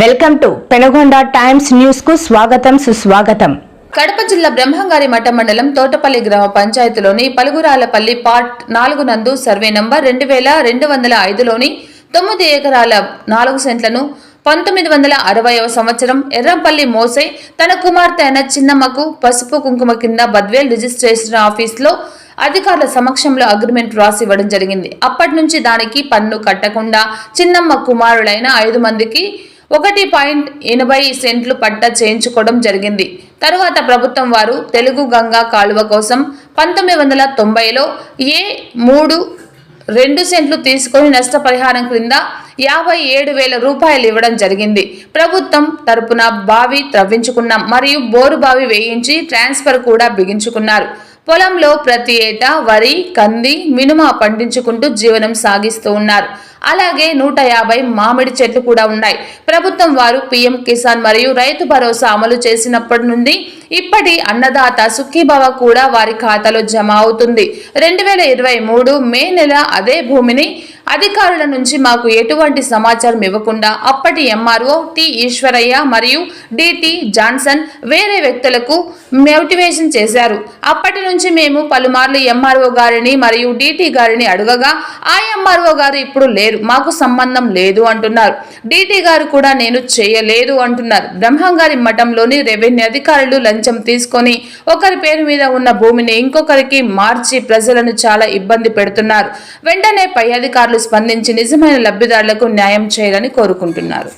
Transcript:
Welcome to Penagonda times న్యూస్కు స్వాగతం సుస్వాగతం. కడప జిల్లా బ్రహ్మంగారి మఠ మండలం తోటపల్లి గ్రామ పంచాయతీలోని పలుగురాలపల్లి పార్ట్ నాలుగు నందు సర్వే నంబర్ రెండు వేల రెండు వందల ఐదులోని తొమ్మిది ఎకరాల నాలుగు సెంట్లను పంతొమ్మిది వందల అరవైవ సంవత్సరం ఎర్రంపల్లి మోసే తన కుమార్తె అయిన చిన్నమ్మకు పసుపు కుంకుమ కింద బద్వేల్ రిజిస్ట్రేషన్ ఆఫీస్లో అధికారుల సమక్షంలో అగ్రిమెంట్ రాసి ఇవ్వడం జరిగింది. అప్పటి నుంచి దానికి పన్ను కట్టకుండా చిన్నమ్మ కుమారులైన ఐదు మందికి ఒకటి పాయింట్ ఎనభై సెంట్లు పట్ట చేయించుకోవడం జరిగింది. తరువాత ప్రభుత్వం వారు తెలుగు గంగా కాలువ కోసం పంతొమ్మిది వందల తొంభైలో ఏ మూడు రెండు సెంట్లు తీసుకొని నష్టపరిహారం క్రింద యాభై ఏడు వేల రూపాయలు ఇవ్వడం జరిగింది. ప్రభుత్వం తరపున బావి త్రవ్వించుకున్నాం మరియు బోరు బావి వేయించి ట్రాన్స్ఫర్ కూడా బిగించుకున్నారు. పొలంలో ప్రతి ఏటా వరి కంది మినుమ పండించుకుంటూ జీవనం సాగిస్తూ ఉన్నారు. అలాగే నూట యాభై మామిడి చెట్లు కూడా ఉన్నాయి. ప్రభుత్వం వారు పీఎం కిసాన్ మరియు రైతు భరోసా అమలు చేసినప్పటి నుండి ఇప్పటి అన్నదాత సుఖీభావ కూడా వారి ఖాతాలో జమ అవుతుంది. రెండు వేల ఇరవై మూడు మే నెల అదే భూమిని అధికారుల నుంచి మాకు ఎటువంటి సమాచారం ఇవ్వకుండా అప్పటి ఎంఆర్ఓ టి ఈశ్వరయ్య మరియు డిటి జాన్సన్ వేరే వ్యక్తులకు మోటివేషన్ చేశారు. అప్పటి నుంచి మేము పలుమార్లు ఎంఆర్ఓ గారిని మరియు డిటి గారిని అడగగా ఆ ఎంఆర్ఓ గారు ఇప్పుడు లేరు. మాకు సంబంధం లేదు అంటున్నారు. డిటి గారు కూడా నేను చేయలేదు అంటున్నారు. బ్రహ్మంగారి మఠంలోని రెవెన్యూ అధికారులు లంచం తీసుకొని ఒకరి పేరు మీద ఉన్న భూమిని ఇంకొకరికి మార్చి ప్రజలను చాలా ఇబ్బంది పెడుతున్నారు. వెంటనే పై అధికారులు స్పందించి నిజమైన లబ్ధిదారులకు న్యాయం చేయాలని కోరుకుంటున్నారు.